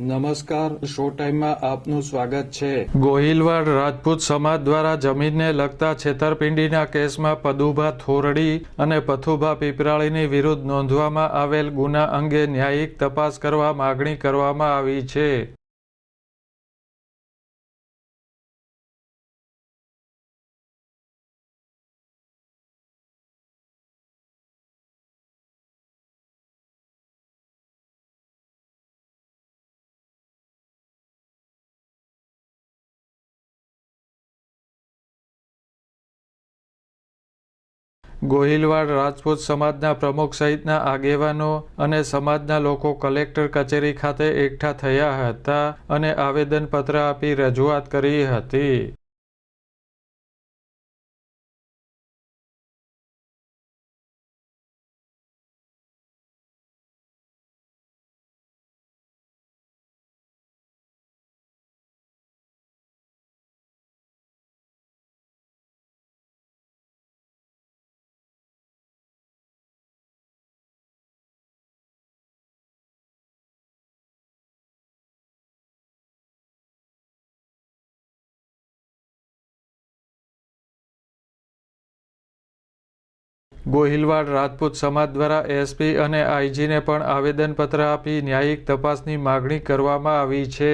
નમસ્કાર શો ટાઈમમાં આપનું સ્વાગત છે. ગોહિલવાડ રાજપૂત સમાજ દ્વારા જમીનને લગતા છેતરપિંડીના કેસમાં પદુભા થોરડી અને પથુભા પીપરાળીની વિરુદ્ધ નોંધવામાં આવેલ ગુના અંગે ન્યાયિક તપાસ કરવા માગણી કરવામાં આવી છે. ગોહિલવાડ રાજપૂત સમાજના પ્રમુખ સહિતના આગેવાનો અને સમાજના લોકો કલેક્ટર કચેરી ખાતે એકઠા થયા હતા અને આવેદનપત્ર આપી રજૂઆત કરી હતી. ગોહિલવાડ રાજપૂત સમાજ દ્વારા એસપી અને આઈજીને પણ આવેદનપત્ર આપી ન્યાયિક તપાસની માગણી કરવામાં આવી છે.